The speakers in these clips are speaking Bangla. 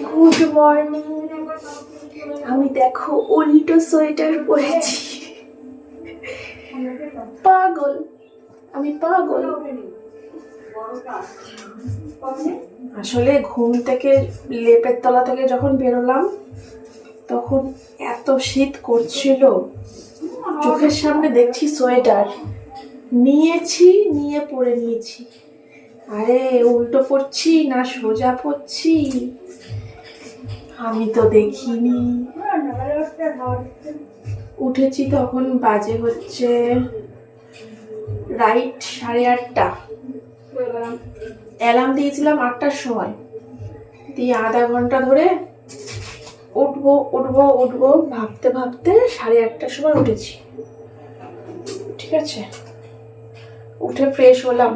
গুড মর্নিং আমি দেখো উল্টো সোয়েটার পরেছি। পাগল। আমি পাগল। আসলে ঘুম থেকে, লেপের তলা থেকে যখন বেরোলাম, তখন এত শীত করছিল। চোখের সামনে দেখছি সোয়েটার। নিয়েছি, নিয়ে পরে নিয়েছি। আরে উল্টো পড়ছি না সোজা পড়ছি আমি তো দেখিনি। উঠেছি তখন বাজে হচ্ছে রাইট সাড়ে আটটা। অ্যালার্ম দিয়েছিলাম আটটার সময়। দিয়ে আধা ঘণ্টা ধরে উঠবো উঠবো উঠবো, ভাবতে ভাবতে সাড়ে আটটার সময় উঠেছি। ঠিক আছে? উঠে ফ্রেশ হলাম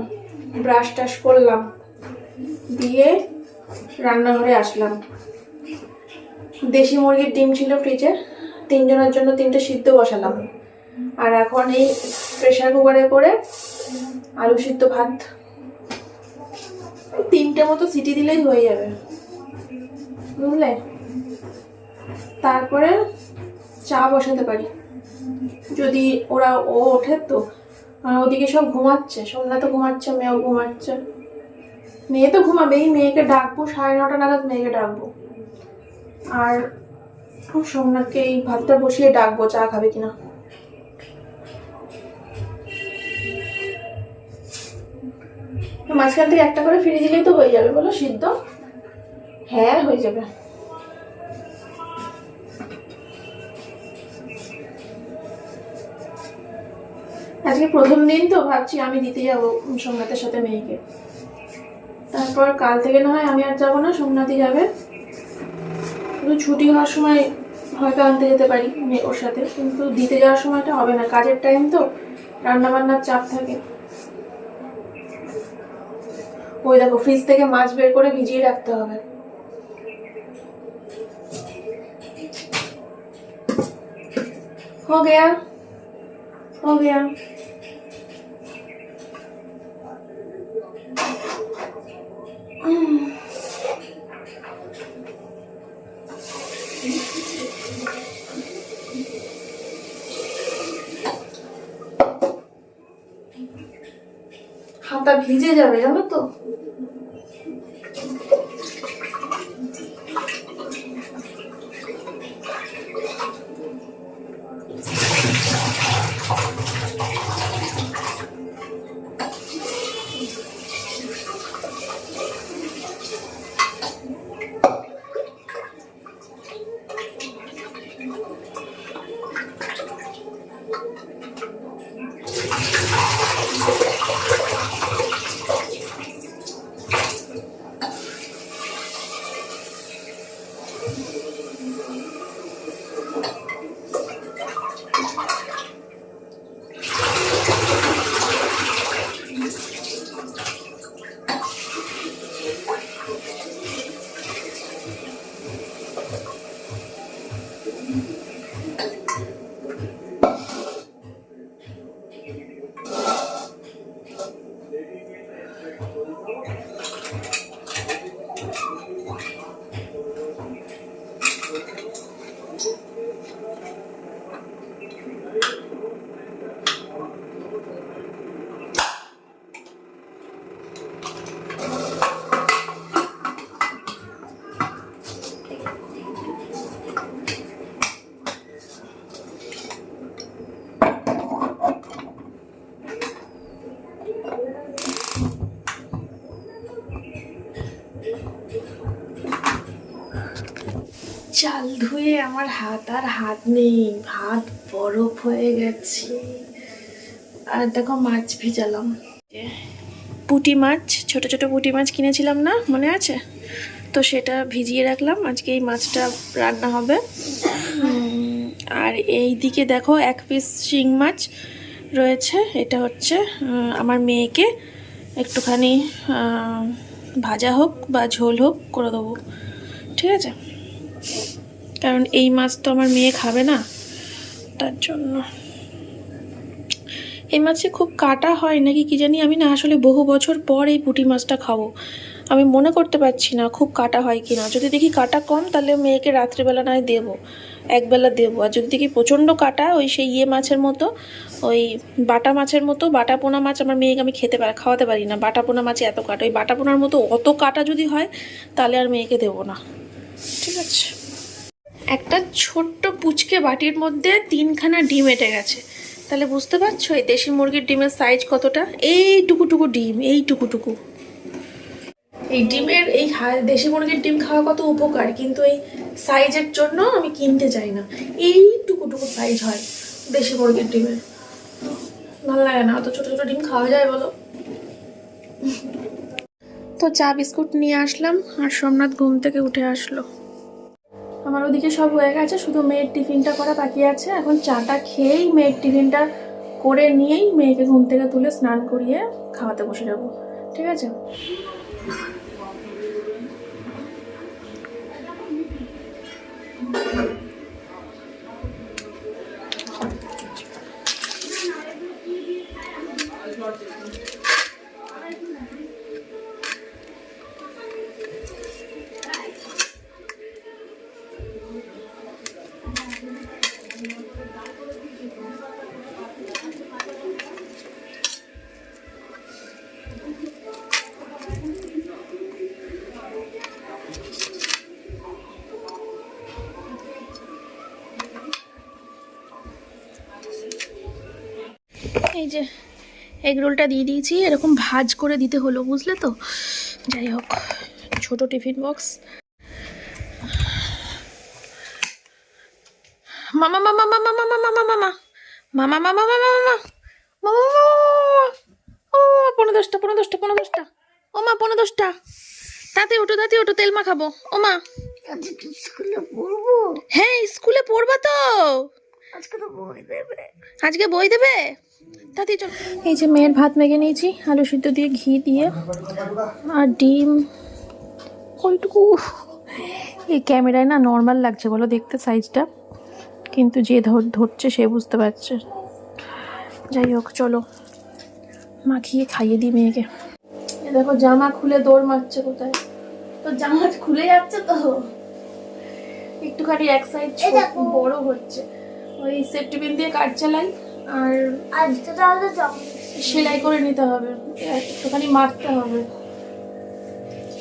ব্রাশ টাশ করলাম, দিয়ে রান্নাঘরে আসলাম। দেশি মুরগির ডিম ছিল ফ্রিজে তিনজনের জন্য তিনটে সিদ্ধ বসালাম। আর এখন এই প্রেশার কুকারে করে আলু সিদ্ধ ভাত। তিনটে মতো সিটি দিলেই হয়ে যাবে। বুঝলে? তারপরে চা বসাতে পারি। যদি ওরা ও ওঠে তো ওদিকে সব ঘুমাচ্ছে। সোমনা তো ঘুমাচ্ছে, মেয়েও ঘুমাচ্ছে। মেয়ে তো ঘুমাবেই, মেয়েকে ডাকবো, সাড়ে নটা নাগাদ মেয়েকে ডাকবো। আর সোমনাথকে এই ভাতটা বসিয়ে ডাকবো, চা খাবে কিনা? মাঝখান থেকে একটা করে ফিরে দিলেই তো হয়ে যাবে, বলো সিদ্ধ? হ্যাঁ হয়ে যাবে। আজকে প্রথম দিন তো, ভাবছি আমি দিতে যাব সোমনাথের সাথে মেয়েকে। তারপর কাল থেকে না হয় আমি আর যাব না, সোমনাথই যাবে। শুধু ছুটি হওয়ার সময় হয়তো আনতে যেতে পারি মেয়ে ওর সাথে কিন্তু দিতে যাওয়ার সময়টা হবে না কাজের টাইম তো রান্না বান্নার চাপ থাকে ওই দেখো ফ্রিজ থেকে মাছ বের করে ভিজিয়ে রাখতে হবে हो गया हो गया হাতা ভিজে যাবে জানো তো? চাল ধুয়ে আমার হাত, আর হাত নেই, হাত বরফ হয়ে গেছে। আর দেখো মাছ ভিজালাম। পুঁটি মাছ, ছোট ছোট পুঁটি মাছ কিনেছিলাম না, মনে আছে? তো সেটা ভিজিয়ে রাখলাম, আজকে এই মাছটা রান্না হবে। আর এই দিকে দেখো এক পিস শিং মাছ রয়েছে, এটা হচ্ছে আমার মেয়েকে একটুখানি ভাজা হোক বা ঝোল হোক করে দেবো। ঠিক আছে? কারণ এই মাছ তো আমার মেয়ে খাবে না, তার জন্য। এই মাছে খুব কাটা হয় নাকি কি জানি, আমি না আসলে বহু বছর পর এই পুঁটি মাছটা খাব। আমি মনে করতে পারছি না খুব কাটা হয় কি না যদি দেখি কাটা কম, তাহলে মেয়েকে রাত্রিবেলা নয় দেবো, একবেলা দেবো। আর যদি দেখি প্রচণ্ড কাটা, ওই সেই ইয়ে মাছের মতো, ওই বাটা মাছের মতো, বাটা পোনা মাছ আমার মেয়েকে আমি খেতে পারি খাওয়াতে পারি না। বাটা পোনা মাছে এত কাটা, ওই বাটা পোনার মতো অত কাটা যদি হয়, তাহলে আর মেয়েকে দেবো না। ঠিক আছে? একটা ছোট্ট পুচকে বাটির মধ্যে তিনখানা ডিম এটে গেছে। তাহলে বুঝতে পারছ, এই দেশি মুরগির ডিমের সাইজ কতটা? এইটুকুটুকু ডিম, এইটুকুটুকু। এই ডিমের, এই দেশি মুরগির ডিম খাওয়া কত উপকার, কিন্তু এই সাইজের জন্য আমি কিনতে চাই না। এইটুকুটুকু সাইজ হয় দেশি মুরগির ডিমের। ভালো লাগে না, অত ছোট ছোট ডিম খাওয়া যায় বলো? তো চা বিস্কুট নিয়ে আসলাম, আর সোমনাথ ঘুম থেকে উঠে আসলো। আমার ওদিকে সব হয়ে গেছে, শুধু মেয়ের টিফিনটা করা বাকি আছে। এখন চাটা খেয়েই মেয়ের টিফিনটা করে নিয়েই মেয়েকে ঘুম থেকে তুলে স্নান করিয়ে খাওয়াতে বসে যাব। ঠিক আছে? এই যে এগ রোলটা দিয়ে দিয়েছি এরকম ভাজ করে দিতে হলো বুঝলে তো যাই হোক ছোট টিফিন বক্স মামা মামা মামা মামা মামা মামা মামা মামা মামা মামা মামা ও পনেরো দশটা পনেরো দশটা পনেরো দশটা ও মা পনেরো দশটা তাতে ওঠো তাতে ওঠো তেল মাখাবো ও মা আজকে স্কুলে পড়ব হ্যাঁ স্কুলে পড়বা তো আজকে তো বই দেবে আজকে বই দেবে এই যে মেয়ের ভাত মেখে নিয়েছি আলু সিদ্ধ দিয়ে ঘি দিয়ে আর ডিম। ওইটুকু এই ক্যামেরায় না নর্মাল লাগছে বলো দেখতে সাইজটা কিন্তু যে ধর- ধরছে সে বুঝতে পারছে। যাই হোক চলো। মাখিয়ে খাইয়ে দিই মেয়েকে। দেখো জামা খুলে দৌড় মারছে কোথায়? তো জামা খুলে যাচ্ছে তো। একটুখানি এক সাইড। বড় হচ্ছে। ওই সেফটি পিন দিয়ে কাট চালাই আর আজকে তাহলে সেলাই করে নিতে হবে একটুখানি মারতে হবে।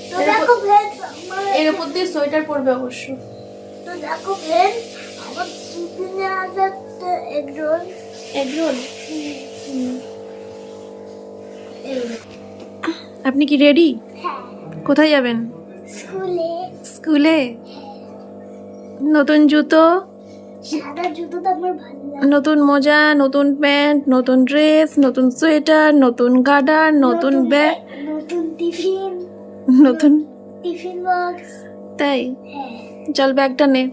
তো দেখো ফ্রেন্ড এর উপর দিয়ে সোয়েটার পরবে অবশ্য। তো দেখো ফ্রেন্ড আমার টিফিনে আছে একটা এগ রোল এগরোল আপনি কি রেডি হ্যাঁ। কোথায় যাবেন? স্কুলে। স্কুলে? নতুন জুতো? নতুন মোজা নতুন প্যান্ট নতুন ড্রেস নতুন সোয়েটার নতুন গার্ডার নতুন ব্যাগ নতুন টিফিন নতুন টিফিন বক্স। তাই? হ্যাঁ। চল ব্যাগটা নে।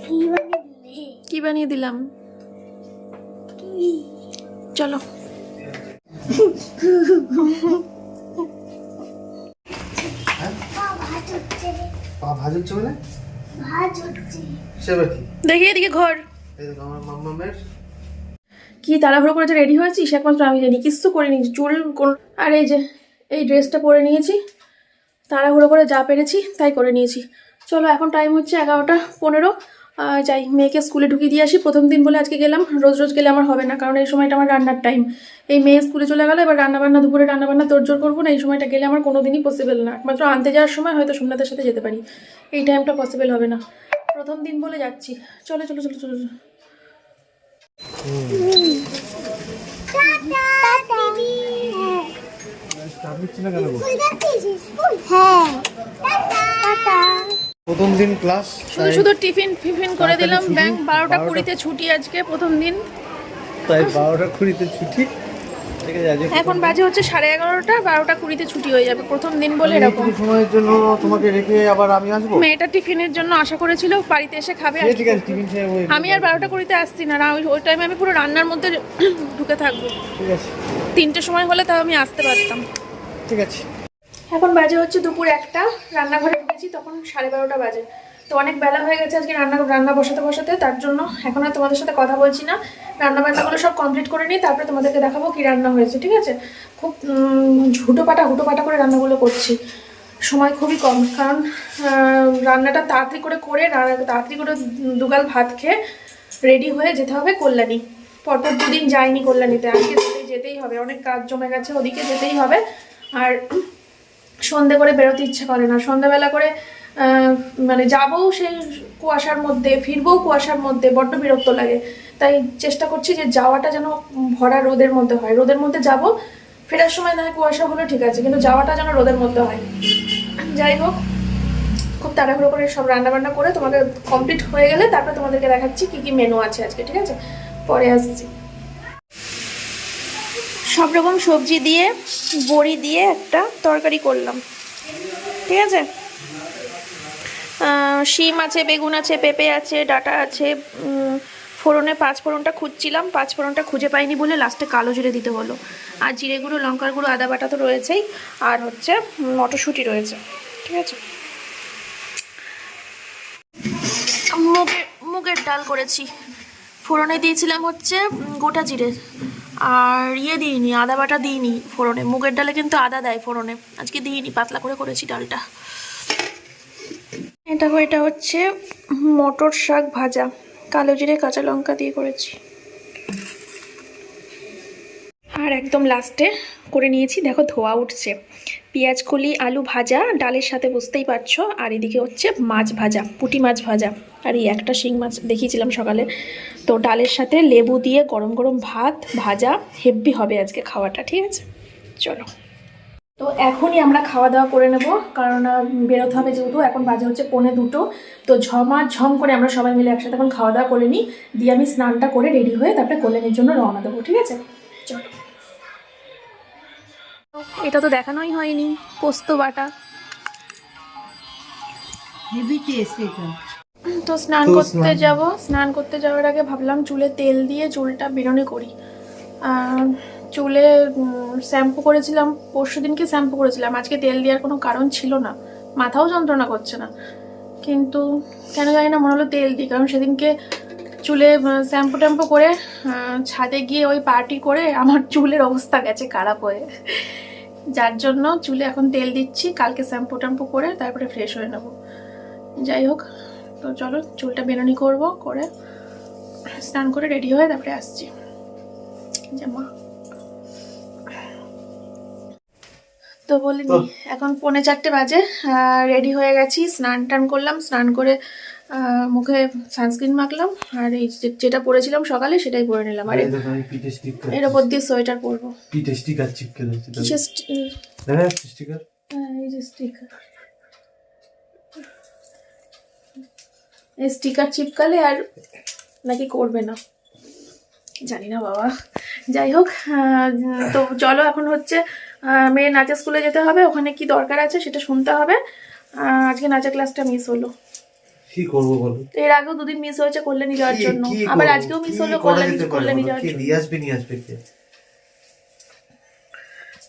কি বানিয়ে দিলে? কি বানিয়ে দিলাম? চলো। পা ভাজ হচ্ছে পা ভাজ হচ্ছে মানে দেখি এদিকে ঘর। কি তাড়াহুড়ো করে যে রেডি হয়েছিস? একমাত্র আমি জানি কিচ্ছু করিনি চুল কোন আর এই যে এই ড্রেসটা পরে নিয়েছি। তাড়াহুড়ো করে যা পেরেছি তাই করে নিয়েছি। চলো এখন টাইম হচ্ছে এগারোটা পনেরো। যাই মেয়েকে স্কুলে ঢুকিয়ে দিয়ে আসি। প্রথম দিন বলে আজকে গেলাম রোজ রোজ গেলে আমার হবে না কারণ এই সময়টা আমার রান্নার টাইম এই মেয়ে স্কুলে চলে গেলো এবার রান্নাবান্না দুপুরে রান্নাবান্না তোড়জোড় করব না এই সময়টা গেলে আমার কোনো দিনই পসিবল না। একমাত্র আনতে যাওয়ার সময় হয়তো সোমনাথের সাথে যেতে পারি। এই টাইমটা পসিবল হবে না। প্রথম দিন বলে যাচ্ছি। চলো চলো চলো চলো? হ্যাঁ। প্রথম দিন ক্লাস শুধু শুধু টিফিন ফিফিন করে দিলাম ব্যাংক বারোটা কুড়িতে ছুটি আজকে প্রথম দিন। তাই বারোটা কুড়িতে ছুটি। এখন বাজে হচ্ছে সাড়ে এগারোটা বারোটা কুড়িতে ছুটি হয়ে যাবে প্রথম দিন বলে এরকম। সময়ের জন্য তোমাকে রেখে আবার আমি আসব? মেয়েটা টিফিনের জন্য আশা করেছিল বাড়িতে এসে খাবে আর ঠিক আছে টিফিন আমি আর বারোটা কুড়িতে আসছি না ওই টাইমে আমি পুরো রান্নার মধ্যে ঢুকে থাকব। ঠিক আছে। তিনটে সময় হলে তাও আমি আসতে পারতাম। ঠিক আছে। এখন বাজে হচ্ছে দুপুর একটা রান্নাঘরে ঢুকেছি তখন সাড়ে বারোটা বাজে। তো অনেক বেলা হয়ে গেছে আজকে রান্না রান্না বসাতে বসাতে তার জন্য এখন আর তোমাদের সাথে কথা বলছি না। রান্না বান্নাগুলো সব কমপ্লিট করে নিই তারপরে তোমাদেরকে দেখাবো কি রান্না হয়েছে ঠিক আছে? খুব উম, হুটো পাটা হুটো পাটা করে রান্নাগুলো করছি। সময় খুবই কম কারণ রান্নাটা তাড়াতাড়ি করে করে তাড়াতাড়ি করে দুগাল ভাত খেয়ে রেডি হয়ে যেতে হবে কল্যাণী। পরপর দুদিন যাইনি কল্যাণীতে আজকে যেতেই হবে। অনেক কাজ জমে গেছে ওদিকে যেতেই হবে। আর সন্ধে করে বেরোতে ইচ্ছে করে না। সন্ধ্যাবেলা করে মানে যাব সেই কুয়াশার মধ্যে ফিরবো কুয়াশার মধ্যে, বড্ড বিরক্ত লাগে। তাই চেষ্টা করছি যে যাওয়াটা যেন ভরা রোদের মধ্যে হয়। রোদের মধ্যে যাব, ফেরার সময় না কুয়াশা হলো ঠিক আছে, কিন্তু যাওয়াটা যেন রোদের মধ্যে হয়। যাই হোক, খুব তাড়াহুড়ো করে সব রান্না বান্না করে তোমাকে কমপ্লিট হয়ে গেলে তারপরে তোমাদেরকে দেখাচ্ছি কি কি মেনু আছে আজকে, ঠিক আছে? পরে আসছি। সব রকম সবজি দিয়ে, বড়ি দিয়ে একটা তরকারি করলাম। ঠিক আছে? শিম আছে, বেগুন আছে, পেঁপে আছে, ডাটা আছে ফোড়নে পাঁচ ফোড়নটা খুঁজছিলাম, পাঁচ ফোড়নটা খুঁজে পাইনি বলে লাস্টে কালো জিরে দিতে হলো আর জিরে গুঁড়ো, লঙ্কার গুঁড়ো, আদা বাটা তো রয়েছেই, আর হচ্ছে মটরশুঁটি রয়েছে। ঠিক আছে? মুগের মুগের ডাল করেছি। ফোড়নে দিয়েছিলাম হচ্ছে গোটা জিরে। আর ইয়ে দিইনি, আদা বাটা দিইনি ফোড়নে। মুগের ডালে কিন্তু আদা দেয় ফোড়নে। আজকে দিইনি, পাতলা করে করেছি ডালটা। এটা এটা হচ্ছে মটর শাক ভাজা। কালো জিরে, কাঁচা লঙ্কা দিয়ে করেছি। আর একদম লাস্টে করে নিয়েছি। দেখো ধোয়া উঠছে। পেঁয়াজ কলি আলু ভাজা, ডালের সাথে বুঝতেই পারছ। আর এদিকে হচ্ছে মাছ ভাজা, পুঁটি মাছ ভাজা। আর এই একটা শিং মাছ দেখিয়েছিলাম সকালে। তো ডালের সাথে লেবু দিয়ে গরম গরম ভাত ভাজা হেভি হবে আজকে খাওয়াটা, ঠিক আছে? চলো। তো এখনই আমরা খাওয়া দাওয়া করে নেব। কারণ বেরোতে হবে যেহেতু, এখন বাজে হচ্ছে পৌনে দুটো। তো ঝমা ঝম করে আমরা সবাই মিলে একসাথে এখন খাওয়া দাওয়া করে নিই। দিয়ে আমি স্নানটা করে রেডি হয়ে তারপরে কল্যাণের জন্য রওনা দেবো, ঠিক আছে? চলো। এটা তো দেখানোই হয়নি পোস্ত বাটা। হেভি টেস্ট এটা। তো স্নান করতে যাব স্নান করতে যাওয়ার আগে ভাবলাম চুলে তেল দিয়ে চুলটা বেরোনি করি। আর চুলে শ্যাম্পু করেছিলাম পরশু দিনকে শ্যাম্পু করেছিলাম। আজকে তেল দেওয়ার কোনো কারণ ছিল না। মাথাও যন্ত্রণা করছে না। কিন্তু কেন জানি না মনে হলো তেল দিই কারণ সেদিনকে চুলে শ্যাম্পু ট্যাম্পু করে ছাদে গিয়ে ওই পার্টি করে আমার চুলের অবস্থা গেছে খারাপ হয়ে। যার জন্য চুলে এখন তেল দিচ্ছি কালকে শ্যাম্পু ট্যাম্পু করে তারপরে ফ্রেশ হয়ে নেব। যাই হোক তো চলো চুলটা বেরোনি করব করে স্নান করে রেডি হয়ে তারপরে আসছি। জামা তো বলিনি এখন পৌনে চারটে বাজে রেডি হয়ে গেছি স্নান টান করলাম স্নান করে মুখে সানস্ক্রিন মাখলাম আর এই যেটা পরেছিলাম সকালে সেটাই পরে নিলাম। আর এর ওপর দিয়ে সোয়েটার পরবো। পিঠে স্টিকার চিপকে হ্যাঁ স্টিকার হ্যাঁ, এই যে স্টিকার এই স্টিকার চিপকালে আর নাকি করবে না। জানি না বাবা। যাই হোক তো চলো এখন হচ্ছে মেয়ে নাচের স্কুলে যেতে হবে। ওখানে কি দরকার আছে সেটা শুনতে হবে। আজকে নাচের ক্লাসটা মিস হলো। কি করব বলো? এর আগেও দুদিন মিস হয়েছে কল্যাণী যাওয়ার জন্য। আবার আজকেও মিস হলো কল্যাণী কল্যাণী যাওয়ার জন্য। নিয়ে আসবে নিয়ে আসবে কে?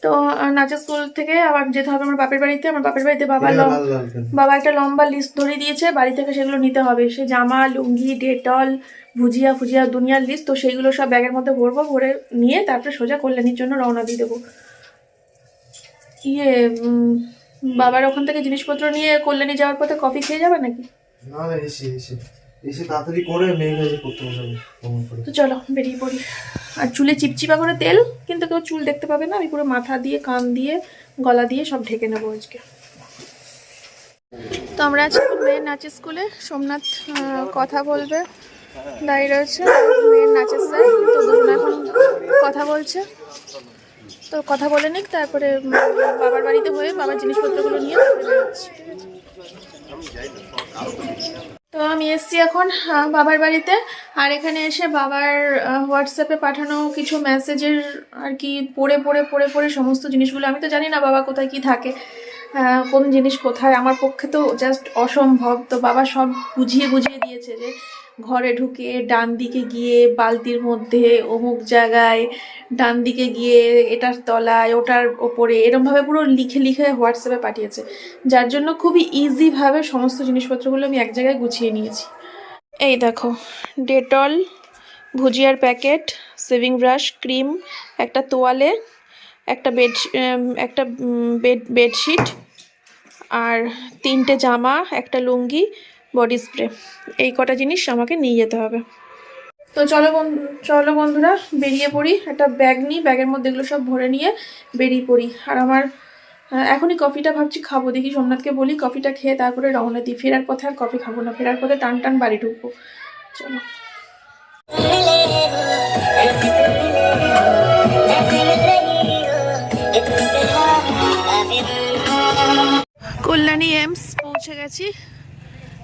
তো নাচের স্কুল থেকে আবার যেতে হবে আমার বাপের বাড়িতে। আমার বাপের বাড়িতে বাবা। বাবা একটা লম্বা লিস্ট ধরে দিয়েছে। বাড়ি থেকে সেগুলো নিতে হবে। সে জামা লুঙ্গি ডেটল ভুজিয়া ফুজিয়া দুনিয়ার লিস্ট তো সেইগুলো সব ব্যাগের মধ্যে ভরবো ভরে নিয়ে তারপরে সোজা কল্যাণীর জন্য রওনা দিয়ে দেবো। ইয়ে বাবার ওখান থেকে জিনিসপত্র নিয়ে কল্যাণী যাওয়ার পথে কফি খেয়ে যাবে নাকি? না না এসে এসে। এসে তাড়াতাড়ি করে মেয়ে কাজে করতে হবে তো চলো বেরিয়ে পড়ি। আর চুলে চিপচিপা করে তেল কিন্তু কেউ চুল দেখতে পাবে না। আমি পুরো মাথা দিয়ে কান দিয়ে গলা দিয়ে সব ঢেকে নেব আজকে। তো আমরা আজকে মেয়ের নাচের স্কুলে। সোমনাথ কথা বলবে দাঁড়িয়ে রয়েছে মেয়ের নাচের স্যার। তো এখন কথা বলছে। তো কথা বলে নিক তারপরে বাবার বাড়িতে হয়ে বাবার জিনিসপত্রগুলো নিয়ে। তারপরে তো আমি এসছি এখন বাবার বাড়িতে। আর এখানে এসে বাবার হোয়াটসঅ্যাপে পাঠানো কিছু মেসেজের আর কি, পড়ে পড়ে পড়ে পড়ে সমস্ত জিনিসগুলো। আমি তো জানি না বাবা কোথায় কি থাকে কোন জিনিস কোথায়। আমার পক্ষে তো জাস্ট অসম্ভব। তো বাবা সব বুঝিয়ে বুঝিয়ে দিয়েছে যে ঘরে ঢুকে ডান দিকে গিয়ে বালতির মধ্যে অমুক জায়গায়, ডান দিকে গিয়ে এটার তলায়, ওটার ওপরে, এরমভাবে পুরো লিখে লিখে হোয়াটসঅ্যাপে পাঠিয়েছে। যার জন্য খুবই ইজিভাবে সমস্ত জিনিসপত্রগুলো আমি এক জায়গায় গুছিয়ে নিয়েছি। এই দেখো, ডেটল, ভুজিয়ার প্যাকেট, সেভিং ব্রাশ, ক্রিম, একটা তোয়ালে, একটা বেড একটা বেড, বেডশিট, আর তিনটে জামা, একটা লুঙ্গি বডি স্প্রে। এই কটা জিনিস আমাকে নিয়ে যেতে হবে। তো চলো বন্ধু চলো বন্ধুরা, বেরিয়ে পড়ি। একটা ব্যাগ নিই, ব্যাগের মধ্যে এগুলো সব ভরে নিয়ে বেরিয়ে পড়ি। আর আমার এখনই কফিটা ভাবছি খাব। দেখি সোমনাথকে বলি, কফিটা খেয়ে তারপরে রওনা দিই। ফেরার পথে আর কফি খাব না। ফেরার পথে টান টান বাড়ি ঢুকবো। চলো। কল্যাণী এমস, পৌঁছে গেছি।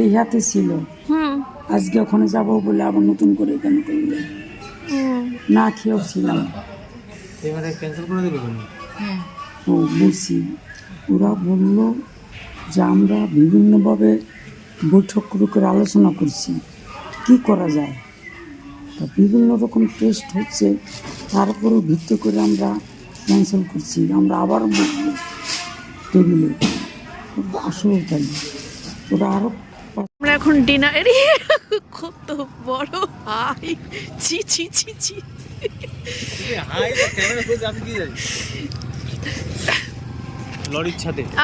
এই হাতে ছিল। আজকে ওখানে যাব বলে আবার নতুন করে কেন করলে? না খেয়েও ছিলাম। এবারে ক্যান্সেল করে দেবে তো বলছি ওরা বলল যে আমরা বিভিন্নভাবে বৈঠক করে করে আলোচনা করছি কি করা যায়? তা বিভিন্ন রকম টেস্ট হচ্ছে তার উপরও ভিত্তি করে আমরা ক্যান্সেল করছি আমরা আবার টেবিলে। আসলে তাই। ওরা আরও আমরা এখন ডিনার কত বড় হাই। ছি ছি ছি ছি।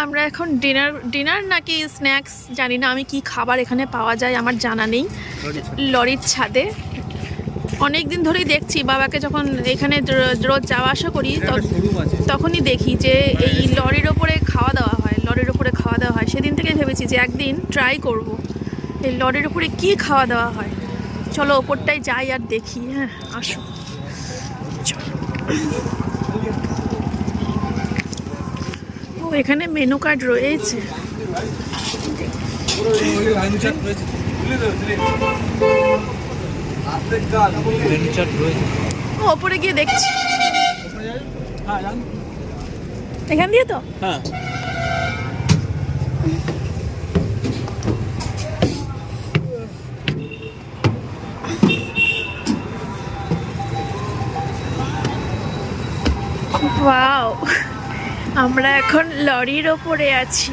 আমরা এখন ডিনার ডিনার নাকি স্ন্যাক্স জানি না আমি কি খাবার এখানে পাওয়া যায় আমার জানা নেই। লরির ছাদে। অনেক দিন ধরেই দেখছি বাবাকে যখন এখানে রোজ যাওয়া আসা করি তখনই দেখি যে এই লরির ওপরে খাওয়া দাওয়া হয় লরির ওপরে সেদিন থেকে ভেবেছি যে একদিন ট্রাই করব। এই লরির উপরে কি খাওয়া দাওয়া হয়? চলো ওপরটাই যাই আর দেখি হ্যাঁ আসো। চলো। ও এখানে মেনু কার্ড রয়েছে। ওপরে গিয়ে দেখছি। এখান দিয়ে তো? হ্যাঁ। ওয়াও আমরা এখন লরির ওপরে আছি।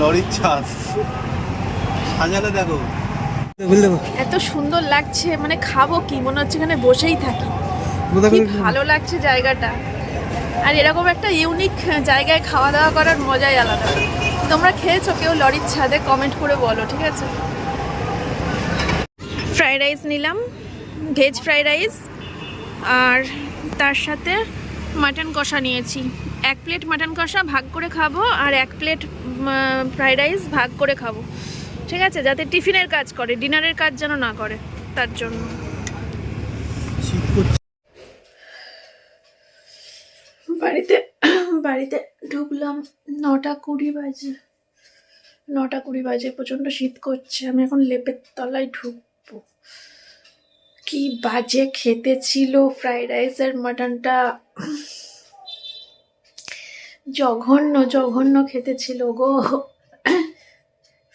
লরির ছাদ সাজালে দেখো। এত সুন্দর লাগছে মানে খাব কি? মনে হচ্ছে এখানে বসেই থাকি। কি ভালো লাগছে জায়গাটা। আর এরকম একটা ইউনিক জায়গায় খাওয়া দাওয়া করার মজাই আলাদা। তোমরা খেয়েছো? কেউ লরির ছাদে কমেন্ট করে বলো ঠিক আছে? ফ্রাইড রাইস নিলাম ভেজ ফ্রাইড রাইস আর তার সাথে মাটন কষা নিয়েছি। এক প্লেট মাটন কষা ভাগ করে খাব আর এক প্লেট ফ্রাইড রাইস ভাগ করে খাব। ঠিক আছে? যাতে টিফিনের কাজ করে, ডিনারের কাজ যেন না করে, তার জন্য। বাড়িতে বাড়িতে ঢুকলাম নটা কুড়ি বাজে। নটা কুড়ি বাজে, প্রচণ্ড শীত করছে। আমি এখন লেপের তলায় ঢুকবো। কি বাজে খেতে ছিল ফ্রাইড রাইস আর মাটনটা জঘন্য জঘন্য খেতে ছিল গো।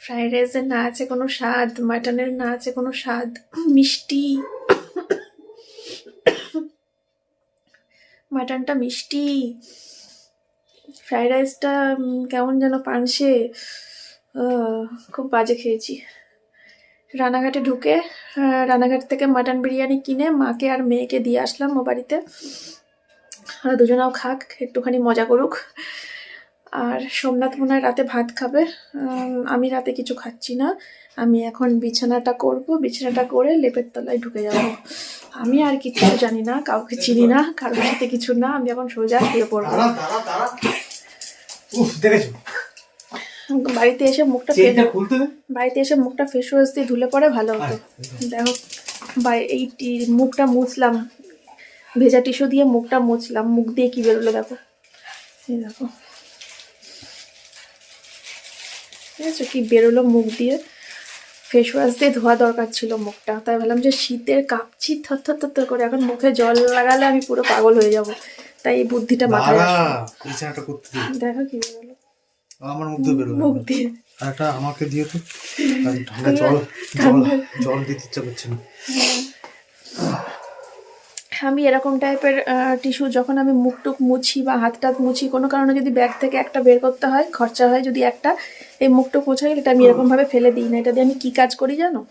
ফ্রাইড রাইসের না আছে কোনো স্বাদ মাটনের না আছে কোনো স্বাদ, মিষ্টি। মাটনটা মিষ্টি। ফ্রাইড রাইসটা কেমন যেন পানসে। খুব বাজে খেয়েছি। রানাঘাটে ঢুকে রানাঘাট থেকে মাটন বিরিয়ানি কিনে মাকে আর মেয়েকে দিয়ে আসলাম ও বাড়িতে। আর দুজনাও খাক, একটুখানি মজা করুক। আর সোমনাথ মনে রাতে ভাত খাবে। আমি রাতে কিছু খাচ্ছি না। আমি এখন বিছানাটা করব, বিছানাটা করে লেপের তলায় ঢুকে যাব। আমি আর কিছু জানি না, কাউকে চিনি না, কারোর সাথে কিছু না। আমি এখন সোজা শুয়ে পড়ব। দেখেছ? বাড়িতে এসে মুখটা খুলতে বাড়িতে এসে মুখটা ফেস ওয়াশ দিয়ে ধুলে পরে ভালো হতো। দেখো এই মুখটা মুছলাম। ভেজা টিস্যু দিয়ে মুখটা মুছলাম। মুখ দিয়ে কি বেরোলো দেখো। এই দেখো। ঠিক আছে কি বেরোলো মুখ দিয়ে। ফেস ওয়াশ দিয়ে ধোয়া দরকার ছিল মুখটা। তাই ভাবলাম যে শীতের কাঁপছি থর থর থর থর করে এখন মুখে জল লাগালে আমি পুরো পাগল হয়ে যাব। তাই এই বুদ্ধিটা মাথায় দেখো কি বেরোলো। আমার মুখ দিয়ে বেরোবে মুখ দিয়ে। একটা আমাকে দিয়ে তো। ঠান্ডা জল জল জল দিতে ইচ্ছা করছে না। আমি এরকম টাইপের টিস্যু যখন আমি মুখ টুক মুছি বা হাত টাত মুছি কোনো কারণে যদি ব্যাগ থেকে একটা বের করতে হয় খরচা হয় যদি একটা এই মুখ টুক মোছা গেলে এটা আমি এরকমভাবে ফেলে দিই না। এটা দিয়ে আমি কী কাজ করি জানো?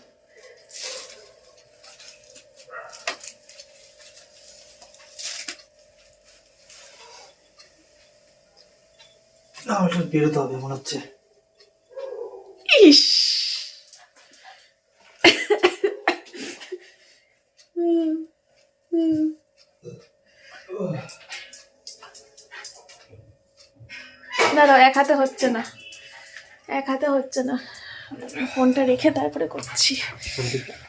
না ওটা বেরোতে হবে মনে হচ্ছে। ইস! হুম, হুম। দাঁড়াও এক হাতে হচ্ছে না। এক হাতে হচ্ছে না। ফোনটা রেখে তারপরে করছি।